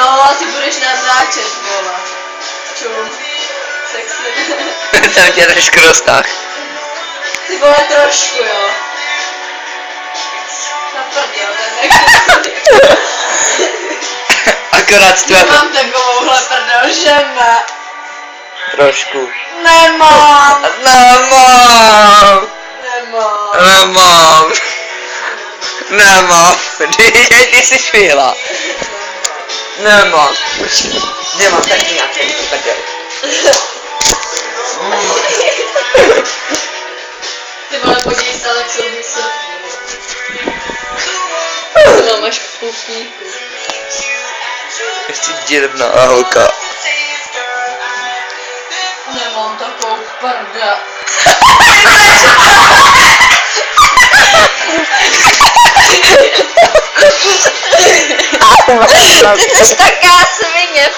No, ty budeš natáčet, vole. Čum. Sexy. Tam tě trošku roztah. Ty vole trošku, jo. Na prdě, ten nechci. Akorát tu jako Mám takovouhle prdel, že ne. trošku. Nemám. Nemám. Nemám. Nemám. Nemám. Ty, ty jsi švihla. Nemám. Nemám taky nějaký prdel. Ty vole, podívej se, ale jsou vysoký. To mám až k pupíku. Ještě dělebná holka. Nemám takovou prdel. Ty jsi taká svině.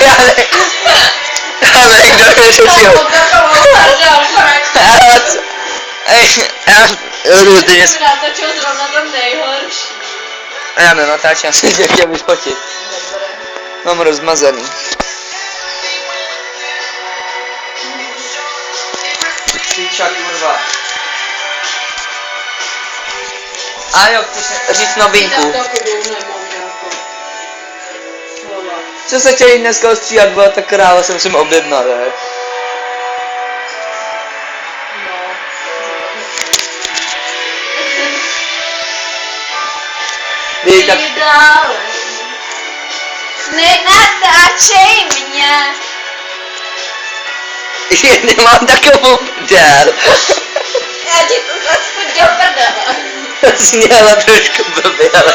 Já ne... Já nevím, kdo prdel, fakt. Já... Jsem natáčel zrovna tam nejhorší. Já nenatáčím, já si tě chtěl vyfotit. Mám rozmazaný. Piča kurva. A jo, chceš říct novinku. Co se chtěli dneska ostříhat, byla ta kráva, jsem si objednal, ne? Tak... Ty dále. Nenatáčej mě. Je, nemám takovou prdel. Já ti to zase do prdele. Zněla trošku blbě, ale...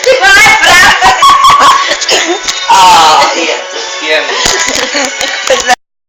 Ty ¡Ah! Bien, bien.